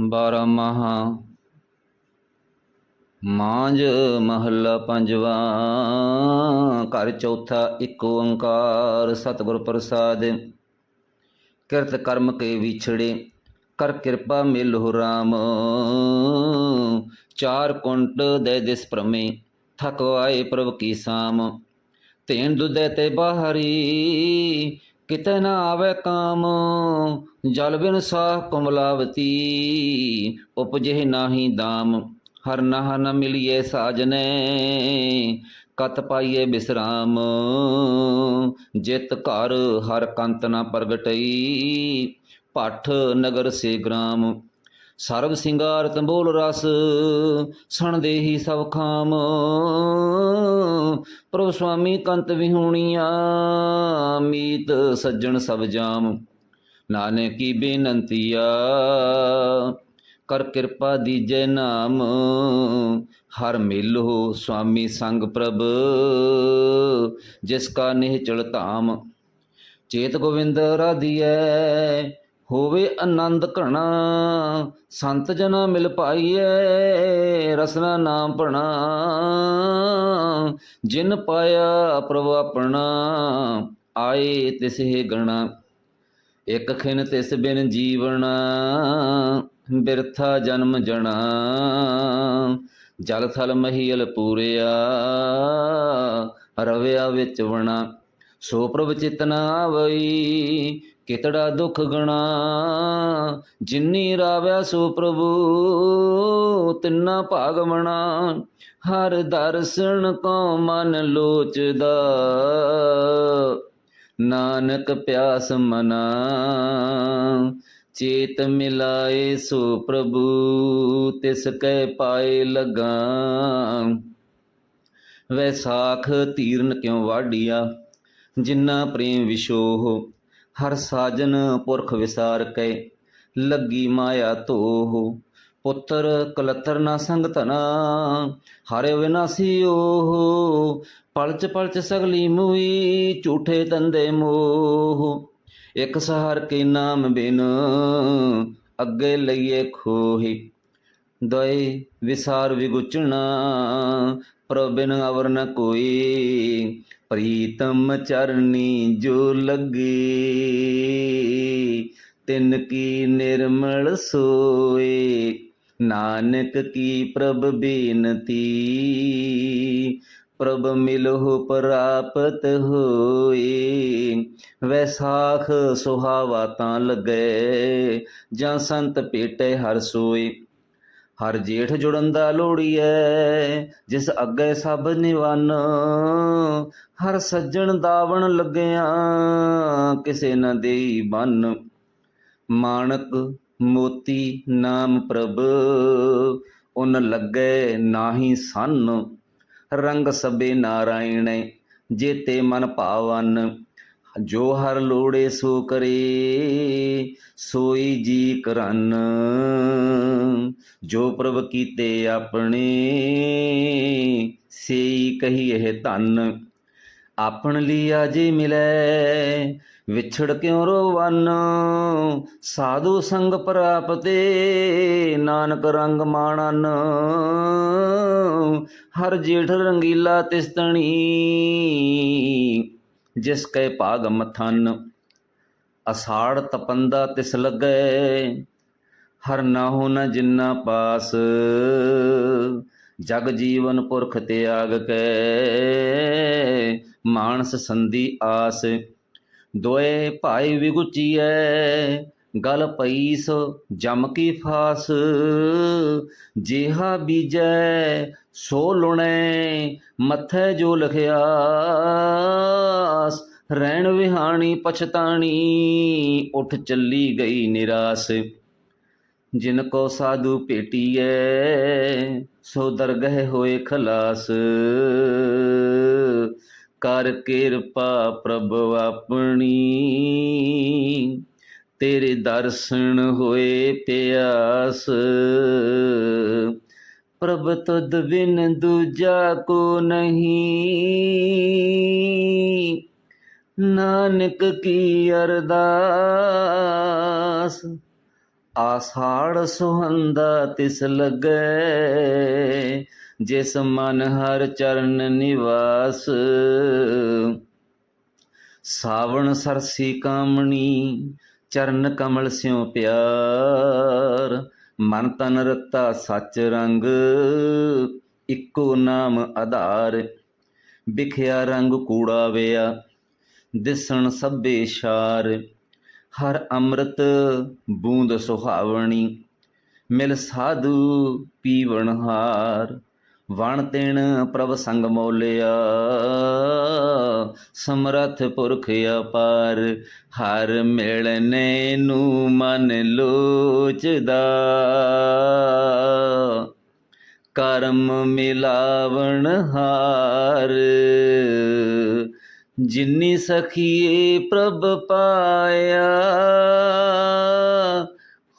ਬਾਰਾਂ ਮਹਾ। ਮਾਂਝ ਮਹੱਲਾ ਪੰਜਵਾ। ਘਰ ਚੌਥਾ ਇੱਕ ਓੰਕਾਰ ਸਤਿਗੁਰ ਪ੍ਰਸਾਦ। ਕਿਰਤ ਕਰਮ ਕੇ ਵਿਛੜੇ, ਕਰ ਕਿਰਪਾ ਮਿਲਹੁ ਰਾਮ। ਚਾਰ ਕੁੰਟ ਦੇ ਦਿਸ ਪ੍ਰਮੇ ਥਕਵਾਏ ਪ੍ਰਭ ਕੀ ਸਾਮ। ਤੇਨ ਦੁਦੈ ਤੇ ਬਾਹਰੀ ਕਿਤੇ ਨਾ ਆਵੇ ਕਾਮ, ਜਲ ਬਿਨ ਸਾਹ ਕਮਲਾਵਤੀ, ਉਪਜੇ ਨਾਹੀ ਦਾਮ, ਹਰ ਨਹ ਨ ਮਿਲਿਏ ਸਾਜਨੇ, ਕਤ ਪਾਈਏ ਬਿਸਰਾਮ, ਜਿਤ ਘਰ ਹਰ ਕੰਤ ਨਾ ਪ੍ਰਗਟਈ ਭੱਠ ਨਗਰ ਸੇ ਗ੍ਰਾਮ ਸਰਬ ਸਿੰਗਾਰ ਤੰਬੋਲ ਰਸ, ਸਣ ਦੇਹੀ ਸਭ ਖਾਮ। ਪ੍ਰਭ ਸੁਆਮੀ ਕੰਤ ਵਿਹੂਣੀਆਂ, ਮੀਤ ਸੱਜਣ ਸਭ ਜਾਮ। ਨਾਨਕ ਬੇਨੰਤੀਆ ਕਰ ਕਿਰਪਾ ਦੀਜੈ ਨਾਮ। ਹਰ ਮਿਲੋ ਸੁਆਮੀ ਸੰਗ ਪ੍ਰਭ, ਜਿਸ ਕਾ ਨਿਹਚਲ ਧਾਮ। ਚੇਤ ਗੋਵਿੰਦ ਰਾਧੀਐ ਹੋਵੇ ਆਨੰਦ ਘਣਾ, ਸੰਤ ਜਨਾ ਮਿਲ ਪਾਈਐ, ਰਸਨਾ ਨਾਮ ਪਣਾ ਜਿਨ ਪਾਇਆ ਪ੍ਰਭ ਆਪਣਾ, ਆਏ ਤਿਸਹਿ ਗਣਾ। ਇਕ ਖਿਨ ਤਿਸ ਬਿਨ ਜੀਵਣਾ ਬਿਰਥਾ ਜਨਮ ਜਣਾ। ਜਲ ਥਲ ਮਹੀਲ ਪੂਰਿਆ, ਰਵਿਆ ਵਿੱਚ ਵਣਾ। ਸੋ ਪ੍ਰਭ ਚਿਤਨਾ ਆਵਈ ਕਿਤੜਾ ਦੁੱਖ ਗਣਾ, ਜਿੰਨੀ ਰਾਵੈ ਸੋ ਪ੍ਰਭੂ, ਤਿੰਨਾ ਭਾਗਮਣਾ ਹਰ ਦਰਸ਼ਨ ਕੋ ਮਨ ਲੋਚਦਾ, ਨਾਨਕ ਪਿਆਸ ਮਨਾ। ਚੇਤ ਮਿਲਾਏ ਸੋ ਪ੍ਰਭੂ, ਤਿਸ ਕੈ ਪਾਏ ਲਗਾ। ਵੈਸਾਖ ਤੀਰਨ ਕਿਉ ਵਾਢੀਆ, ਜਿੰਨਾ ਪ੍ਰੇਮ ਵਿਸ਼ੋਹ ਹਰ ਸਾਜਨ ਪੁਰਖ ਵਿਸਾਰ ਕੈ, ਲੱਗੀ ਮਾਇਆ ਧੋਹ। ਪੁੱਤਰ ਕਲਤਰ ਨਾ ਸੰਗ ਧਨਾ ਹਰਿ ਵਿਨਾਸੀ ਓਹ। ਪਲਚ ਪਲਚ ਸਗਲੀ ਮੂਈ, ਝੂਠੇ ਤੰਦੇ ਮੋਹ। ਇਕ ਸਹਾਰ ਕੇ ਨਾਮ ਬਿਨ, ਅੱਗੇ ਲਈਏ ਖੋਹੀ। ਦਇ ਵਿਸਾਰ ਵਿਗੁਚਣਾ ਪ੍ਰਭਿਨ ਅਵਰ ਨ ਕੋਈ। ਪ੍ਰੀਤਮ ਚਰਨੀ ਜੋ ਲੱਗੇ, ਤਿਨ ਕੀ ਨਿਰਮਲ ਸੋਏ, ਨਾਨਕ ਕੀ ਪ੍ਰਭ ਬੇਨਤੀ, ਪ੍ਰਭ ਮਿਲਹੁ ਪ੍ਰਾਪਤ ਹੋਏ, ਵੈਸਾਖ ਸੁਹਾਵਾ ਤਾਂ ਲਗੇ, ਜਾਂ ਸੰਤ ਪੇਟੇ ਹਰ ਸੋਏ। ਹਰ ਜੇਠ ਜੁੜਨ ਦਾ ਲੋੜੀਐ ਜਿਸ ਅੱਗੇ ਸਭ ਨਿਵਨ। ਹਰ ਸੱਜਣ ਦਾਵਣ ਲੱਗਿਆ, ਕਿਸੇ ਨਾ ਦੇਈ ਬੰਨ। ਮਾਣਕ ਮੋਤੀ ਨਾਮ ਪ੍ਰਭ, ਉਨ ਲੱਗੇ ਨਾਹੀ ਸੰਨ। ਰੰਗ ਸਬੇ ਨਾਰਾਇਣੈ, ਜੇਤੇ ਮਨ ਭਾਵਨ। ਜੋ ਹਰ ਲੋੜੇ ਸੋ ਕਰੇ, ਸੋਈ ਜੀ ਕਰਨ ਜੋ ਪ੍ਰਭ ਕੀਤੇ ਆਪਣੇ, ਸੇਈ ਕਹੀਏ ਧਨ। ਆਪਣ ਲਿਆ ਜੇ ਮਿਲੈ, ਵਿਛੜ ਕਿਉ ਰੋਵਨ? ਸਾਧੂ ਸੰਗ ਪ੍ਰਾਪਤੇ, ਨਾਨਕ ਰੰਗ ਮਾਣਨ। ਹਰ ਜੇਠ ਰੰਗੀਲਾ ਤਿਸਤਣੀ ਜਿਸ ਕੈ ਭਾਗ ਮਥਨ, ਅਸਾੜ ਤਪੰਦਾ ਤਿਸ ਲੱਗੈ, ਹਰ ਨਾਹੂ ਨ ਜਿੰਨਾ ਪਾਸ, ਜਗ ਜੀਵਨ ਪੁਰਖ ਤਿਆਗ ਕੈ, ਮਾਨਸ ਸੰਧੀ ਆਸ, ਦੋਏ ਭਾਈ ਵਿਗੁਚੀਐ ਗਲ ਪਈ ਸੋ ਜਮ ਕੀ ਫਾਸ, ਜਿਹਾ ਬੀਜੈ ਸੋ ਲੁਣੈ, ਮੱਥੇ ਜੋ ਲਖਿਆ ਰਹਿਣ ਵਿਹਾਣੀ ਪਛਤਾਣੀ, ਉਠ ਚੱਲੀ ਗਈ ਨਿਰਾਸ। ਜਿਨ ਕੋ ਸਾਧੂ ਭੇਟੀਐ, ਸੋ ਦਰਗਹਿ ਹੋਏ ਖਲਾਸ। ਕਰ ਕਿਰਪਾ ਪ੍ਰਭ ਆਪਣੀ। ਤੇਰੇ ਦਰਸ਼ਨ ਹੋਏ ਪਿਆਸ। ਪ੍ਰਭ ਤੁਧ ਬਿਨ ਦੂਜਾ ਕੋ ਨਹੀਂ। ਨਾਨਕ ਕੀ ਅਰਦਾਸ। ਆਸਾੜ ਸੁਹੰਦਾ ਤਿਸ ਲੱਗੈ, ਜਿਸ ਮਨ ਹਰ ਚਰਨ ਨਿਵਾਸ। ਸਾਵਣ ਸਰਸੀ ਕਾਮਣੀ ਚਰਨ ਕਮਲ ਸਿਉ ਪਿਆਰ, ਮਨ ਤਨ ਰਤਾ ਸੱਚ ਰੰਗ, ਇੱਕੋ ਨਾਮ ਆਧਾਰ। ਵਿਖਿਆ ਰੰਗ ਕੂੜਾ ਵਿਆ, ਦਿਸਣ ਸਭੇ ਸ਼ਾਰ। ਹਰ ਅੰਮ੍ਰਿਤ ਬੂੰਦ ਸੁਹਾਵਣੀ, ਮਿਲ ਸਾਧੂ ਪੀਵਣ ਹਾਰ। ਵਣ ਤਿਣ ਪ੍ਰਭ ਸੰਗ ਮੋਲਿਆ, ਸਮਰਥ ਪੁਰਖ ਅਪਾਰ, ਹਰ ਮਿਲਨੇ ਨੂੰ ਮਨ ਲੋਚਦਾ। ਕਰਮ ਮਿਲਾਵਣ ਹਾਰ, ਜਿਨੀ ਸਖੀਏ ਪ੍ਰਭ ਪਾਇਆ,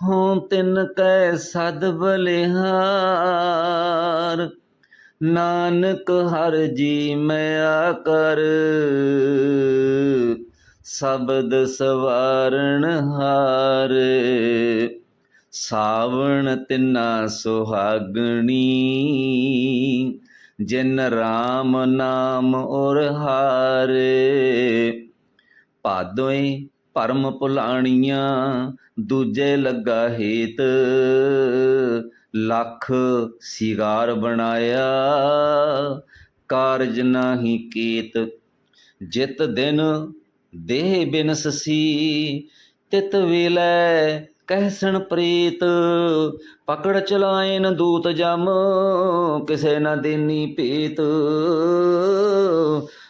ਹੋਂ ਤਿਨ ਕੈ ਸਦ ਬਲਿਹਾਰ। ਨਾਨਕ ਹਰ ਜੀ ਮੈਂ ਕਰ। ਸ਼ਬਦ ਸਵਾਰਣ ਹਾਰ। ਸਾਵਣ ਤਿਨਾ ਸੁਹਾਗਣੀ। ਜਿਨ ਰਾਮ ਨਾਮ ਔਰ ਹਾਰੇ। ਪਾਦੋਏ ਭਰਮ ਭੁਲਾਣੀਆਂ ਦੂਜੇ ਲੱਗਾ ਹੇਤ। ਲੱਖ ਸਿਗਾਰ ਬਣਾਇਆ। ਕਾਰਜ ਨਾਹੀ ਕੀਤ, ਜਿਤ ਦਿਨ ਦੇਹ ਬਿਨਸਸੀ ਤਿਤ ਵੇਲੇ ਕਹਿਸਣ ਪ੍ਰੀਤ, ਪਕੜ ਚਲਾਇਨ ਦੂਤ ਜਮ, ਕਿਸੇ ਨਾ ਦੇਨੀ ਪੀਤ।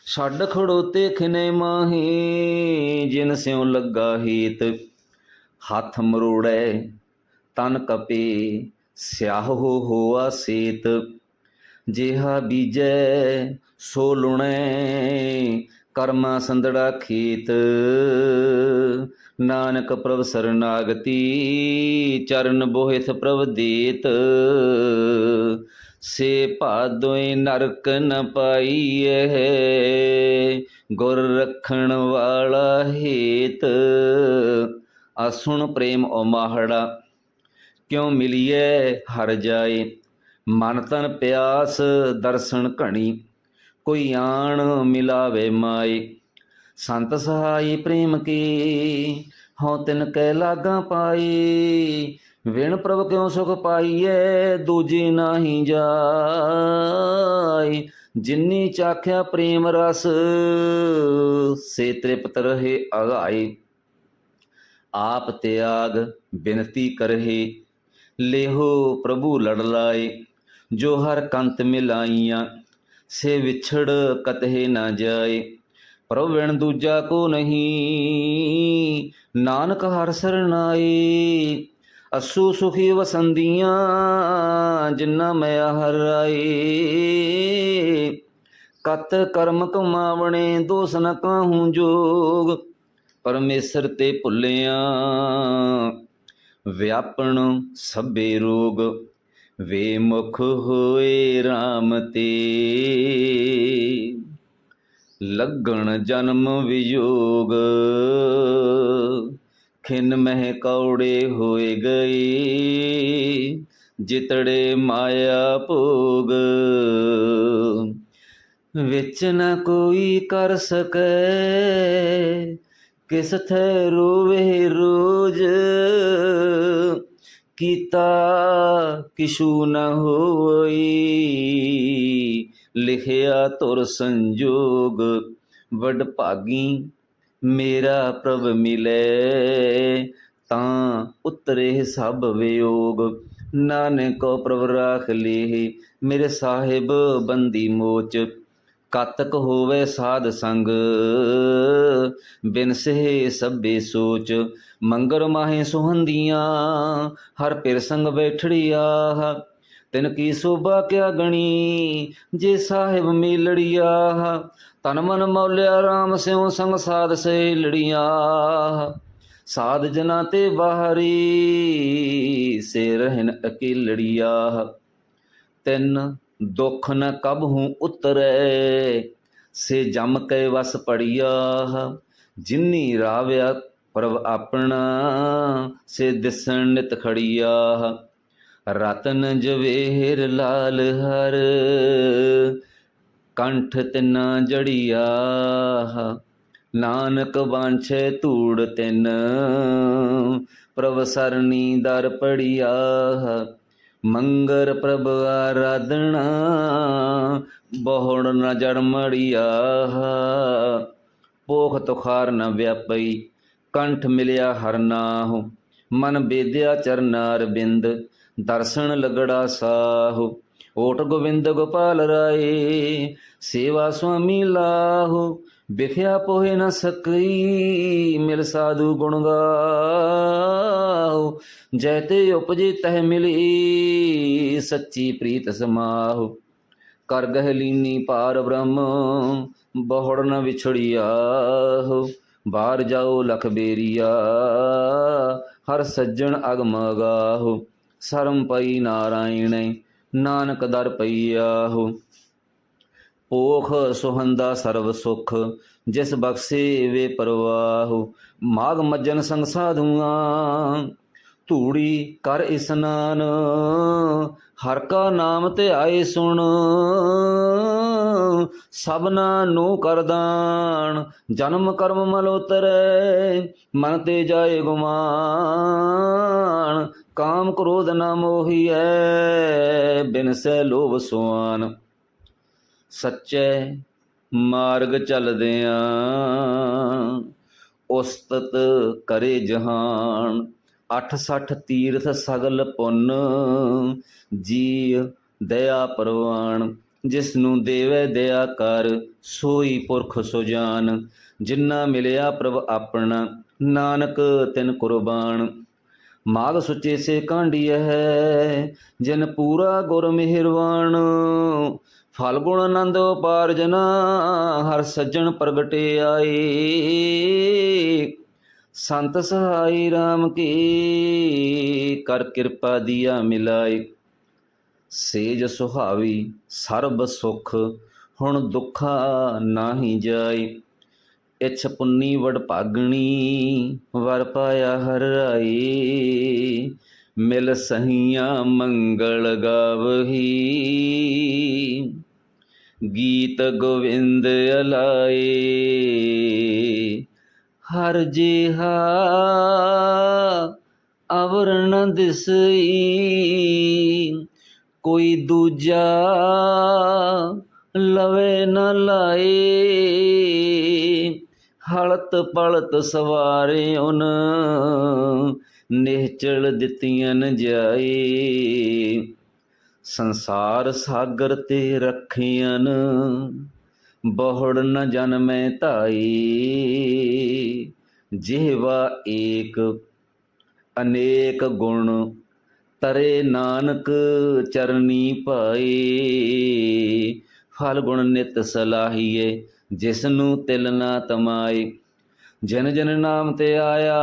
ਛੱਡ ਖੜੋਤੇ ਖਿਨੇ ਮਾਹੀ, ਜਿਨ ਸਿਉ ਲੱਗਾ ਹੀਤ। ਹੱਥ ਮਰੋੜੈ ਤਨ ਕਪੇ ਸਿਆਹ ਹੋ ਹੋਆ ਸੀਤ, ਜਿਹਾ ਬੀਜੈ ਸੋ ਲੁਣੈ, ਕਰਮਾ ਸੰਦੜਾ ਖੇਤ। ਨਾਨਕ ਪ੍ਰਭ ਸਰਨਾਗਤੀ, ਚਰਨ ਬੋਹਿਥ ਪ੍ਰਭ ਦੇਤ। ਸੇ ਭਾਦੋਇ ਨਰਕ ਨ ਪਾਈਐ, ਗੁਰ ਰਖਣ ਵਾਲਾ ਹੇਤ। ਅਸੁਣ ਪ੍ਰੇਮ ਓ ਮਾਹੜਾ ਕਿਉ ਮਿਲੀਐ ਹਰ ਜਾਏ? ਮਨ ਤਨ ਪਿਆਸ ਦਰਸ਼ਨ ਘਣੀ, ਕੋਈ ਆਣ ਮਿਲਾਵੇ ਮਾਈ ਸੰਤ ਸਹਾਈ ਪ੍ਰੇਮ ਕੀ, ਹਉ ਤਿਨ ਕੈ ਲਾਗਾ ਪਾਈ ਵਿਣ ਪ੍ਰਭ ਕਿਉ ਸੁਖ ਪਾਈਐ, ਦੂਜੀ ਨਾਹੀ ਜਾਈ ਜਿਨੀ ਚਾਖਿਆ ਪ੍ਰੇਮ ਰਸ, ਸੇ ਤ੍ਰਿਪਤ ਰਹੇ ਅਗਾਈ ਆਪ ਤਿਆਗ, ਬਿਨਤੀ ਕਰਹਿ ਲੇਹੋ ਪ੍ਰਭੂ ਲੜ ਲਾਏ, ਜੋ ਹਰ ਕੰਤ ਮਿਲਾਈਆਂ, ਸੇ ਵਿਛੜ ਕਤਹਿ ਨਾ ਜਾਏ। ਪ੍ਰਭ ਦੂਜਾ ਕੋ ਨਹੀਂ, ਨਾਨਕ ਹਰ ਸਰਨਾਈ ਅਸੂ ਸੁਖੀ ਵਸੰਦੀਆਂ ਜਿਨ੍ਹਾਂ ਮੈਂ ਹਰ ਆਏ। ਕਤ ਕਰਮ ਕਮਾਵਣੇ ਦੋਸ ਨ ਕਾਹੂ ਜੋਗ, ਪਰਮੇਸ਼ਰ ਤੇ ਭੁੱਲਿਆ। ਵਿਆਪਣ ਸਭੇ ਰੋਗ, ਵੇ ਮੁਖ ਹੋਏ RAM ਤੇ। ਲੱਗਣ ਜਨਮ ਵਿਯੋਗ, ਖਿਨ ਮਹਿ ਕੌੜੇ ਹੋਏ ਗਈ ਜਿਤੜੇ ਮਾਇਆ ਭੋਗ, ਵਿੱਚ ਨਾ ਕੋਈ ਕਰ ਸਕੈ। ਕਿਸ ਥੈ ਰੋਵੇ ਰੋਜ ਕੀਤਾ ਕਿਛੂ ਨ ਹੋਈ? ਲਿਖਿਆ ਤੁਰ ਸੰਜੋਗ, ਵਡ ਭਾਗੀ ਮੇਰਾ ਪ੍ਰਭ ਮਿਲੇ। ਤਾਂ ਉਤਰੇ ਸਭ ਵਿਯੋਗ, ਨਾਨਕੋ ਪ੍ਰਭ ਰਾਖ ਲੀ ਮੇਰੇ ਸਾਹਿਬ ਬੰਦੀ ਮੋਚ। ਕਾਤਕ ਹੋਵੇ ਸਾਧ ਸੰਗ। ਬਿਨ ਸੇ ਸਭੇ ਸੋਚ, ਮੰਗਰ ਮਾਹੇ ਸੁਹੰਦੀਆਂ, ਹਰ ਪਿਰ ਸੰਗ ਬੈਠੜੀਆ। ਤਿਨ ਕੀ ਸੋਭਾ ਕਿਆ ਗਣੀ, ਜੇ ਸਾਹਿਬ ਮੇਲੜੀਆ। ਤਨ ਮਨ ਮੌਲਿਆ RAM ਸਿਉ ਸੰਗ ਸਾਧ ਸੇ ਲੜੀਆਂ ਸਾਧ ਜਨਾ ਤੇ ਬਾਹਰੀ ਸੇ ਰਹਿਨ ਅਕੇਲੜੀਆ। ਤਿੰਨ ਦੁੱਖ ਨ ਕਬ ਹੂੰ ਉਤਰੈ, ਸੇ ਜਮ ਕੇ ਵਸ ਪੜੀਆ, ਜਿਨੀ ਰਾਵਿਆ ਪ੍ਰਭ ਆਪਣਾ, ਸੇ ਦਿਸਣ ਨਿਤ ਖੜੀਆ। ਰਤਨ ਜਵੇਹਰ ਲਾਲ ਹਰ, ਕੰਠ ਤਿਨਾ ਜੜੀਆ। ਨਾਨਕ ਬਾਂਛੇ ਧੂੜ ਤਿਨ, ਪ੍ਰਭ ਸਰਨੀ ਦਰ ਪੜੀਆ। ਮੰਗਰ ਪ੍ਰਭ ਆਰਾਧਣਾ ਬਹੁੜ ਨ ਜੜ ਮੜੀਆ ਪੋਖ ਤੁਖਾਰ ਨ ਵਿਆਪਈ, ਕੰਠ ਮਿਲਿਆ ਹਰ ਨਾਹੁ। ਮਨ ਬੇਦਿਆ ਚਰਨਾਰ ਬਿੰਦ, ਦਰਸ਼ਨ ਲਗੜਾ ਸਾਹੁ। ਓਟ ਗੋਬਿੰਦ ਗੋਪਾਲ ਰਾਏ, ਸੇਵਾ ਸੁਆਮੀ ਲਾਹੁ। ਬਿਖਿਆ ਪੋਹੇ ਨ ਸਕਈ, ਮਿਲ ਸਾਧੂ ਗੁਣ ਗਾਉ ਜੈਤੇ ਉਪਜੇ ਤਹ ਮਿਲੀ, ਸੱਚੀ ਪ੍ਰੀਤ ਸਮਾਹੁ। ਕਰ ਗਹਿ ਲੀਨੀ ਪਾਰ ਬ੍ਰਹਮ, ਬਹੁੜ ਨ ਵਿਛੜਿਆਹੁ। ਬਾਹਰ ਜਾਓ ਲਖ ਬੇਰੀਆ, ਹਰ ਸੱਜਣ ਅਗਮ ਗਾਹੁ ਸਰਮ ਪਈ ਨਾਰਾਇਣ, ਨਾਨਕ ਦਰ ਪਈਆਹੁ। ਪੋਖ ਸੁਹੰਦਾ ਸਰਬ ਸੁਖ, ਜਿਸ ਬਖਸ਼ੇ ਵੇ ਪਰਵਾਹੁ ਮਾਗ ਮੱਜਨ ਸੰਗ ਸਾਧੂਆਂ। ਧੂੜੀ ਕਰ ਇਸਨਾਨ ਹਰ ਕਾ ਨਾਮ ਤੇ ਆਏ ਸੁਣ। ਸਭਨਾ ਨੂੰ ਕਰਦਾਨ ਜਨਮ ਕਰਮ ਮਲ ਉਤਰੈ, ਮਨ ਤੇ ਜਾਏ ਗੁਮਾਨ। ਕਾਮ ਕ੍ਰੋਧ ਨ ਮੋਹੀਐ, ਬਿਨ ਸੈ ਲੋਭ ਸੁਆਨ। ਸੱਚੇ ਮਾਰਗ ਚੱਲਦਿਆਂ ਉਸਤਤ ਕਰੇ ਜਹਾਨ। 86 ਤੀਰਥ ਸਗਲ ਪੁੰਨ ਜੀ ਦਇਆ ਪਰਵਾਨ। ਜਿਸ ਨੂੰ ਦੇਵੇ ਦਇਆ ਕਰ, ਸੋਈ ਪੁਰਖ ਸੁਜਾਨ। ਜਿਨ੍ਹਾਂ ਮਿਲਿਆ ਪ੍ਰਭ ਆਪਣਾ, ਨਾਨਕ ਤਿਨ ਕੁਰਬਾਨ। ਮਾਗ ਸੁਚੇ ਸੇ ਕਾਂਡੀਐ ਹੈ, ਜਿਨ ਪੂਰਾ ਗੁਰ ਮਿਹਰਵਾਨ। ਫਲ ਗੁਣ ਆਨੰਦ ਉਪਾਰ ਹਰ ਸੱਜਣ ਪ੍ਰਗਟੇ ਆਏ ਸੰਤ ਸਹਾਈ RAM ਕੀ, ਕਰ ਕਿਰਪਾ ਦੀਆ ਮਿਲਾਏ ਸੇਜ ਸੁਹਾਵੀ, ਸਰਬ ਸੁਖ, ਹੁਣ ਦੁੱਖਾ ਨਾਹੀ ਜਾਏ ਇਛ ਪੁੰਨੀ ਵਡ ਭਾਗਣੀ, ਵਰ ਪਾਇਆ ਹਰ ਆਈ ਮਿਲ ਸਹੀਆਂ ਮੰਗਲ ਗਾਵਹੀ। ਗੀਤ ਗੋਵਿੰਦ ਅਲਾਏ, ਹਰ ਜਿਹਾ ਅਵਰਣ ਦਿਸਈ, ਕੋਈ ਦੂਜਾ ਲਵੇ ਨ ਲਾਏ। ਹਲਤ ਪਲਤ ਸਵਾਰੇ ਉਨ ਨਿਹਚਲ ਦਿੱਤੀਆਂ ਨ ਜਾਏ। ਸੰਸਾਰ ਸਾਗਰ ਤੇ ਰੱਖੀਆਂ ਬਹੁੜ ਨ ਜਨਮੈ ਧਾਈ। ਜਿਹਵਾ ਏਕ, ਅਨੇਕ ਗੁਣ, ਤਰੇ ਨਾਨਕ ਚਰਨੀ ਪਾਈ। ਫਲ ਗੁਣ ਨਿਤ ਸਲਾਹੀਏ ਜਿਸ ਨੂੰ ਤਿਲ ਨਾ ਤਮਾਏ ਜਨ ਜਨ ਨਾਮ ਤੇ ਆਇਆ,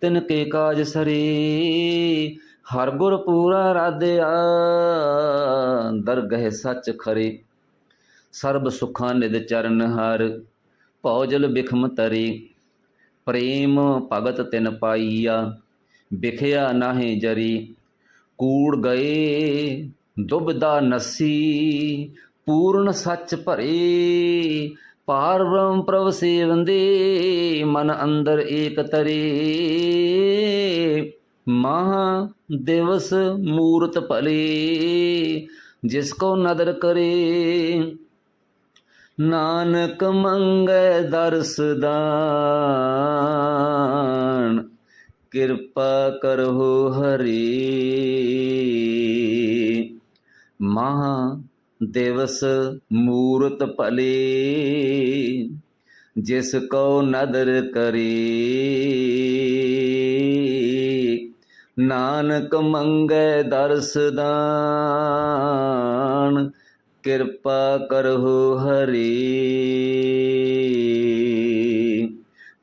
ਤਿਨ ਕੇ ਕਾਜ ਸਰੀ। ਹਰ ਗੁਰ ਪੂਰਾ ਰਾਧਿਆ, ਦਰਗਹਿ ਸੱਚ ਖਰੇ। ਸਰਬ ਸੁਖਾਂ ਨਿਦ ਚਰਨ ਹਰ ਭੌਜਲ ਬਿਖਮ ਤਰੇ। ਪ੍ਰੇਮ ਭਗਤ ਤਿਨ ਪਾਈਆ, ਬਿਖਿਆ ਨਾਹੀ ਜਰੀ। ਕੂੜ ਗਏ, ਦੁਬਦਾ ਨਸੀ, ਪੂਰਨ ਸੱਚ ਭਰੇ। ਪਾਰ ਬ੍ਰਹਮ ਪ੍ਰਭ ਸੇਵੰਦੇ, ਮਨ ਅੰਦਰ ਏਕ ਤਰੇ। ਮਹਾ ਦਿਵਸ ਮੂਰਤ ਭਲੇ, ਜਿਸ ਕੋ ਨਦਰ ਕਰੇ। ਨਾਨਕ ਮੰਗੈ ਦਰਸ ਦਾਨ, ਕਿਰਪਾ ਕਰਹੁ ਹਰੀ। ਮਹਾ ਦਿਵਸ ਮੂਰਤ ਭਲੇ, ਜਿਸ ਕੋ ਨਦਰ ਕਰੇ। ਨਾਨਕ ਮੰਗੈ ਦਰਸ ਦਾਨ, ਕਿਰਪਾ ਕਰਹੁ ਹਰੀ।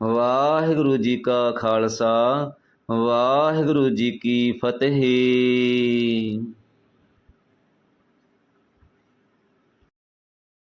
ਵਾਹਿਗੁਰੂ ਜੀ ਕਾ ਖਾਲਸਾ, ਵਾਹਿਗੁਰੂ ਜੀ ਕੀ ਫਤਿਹ।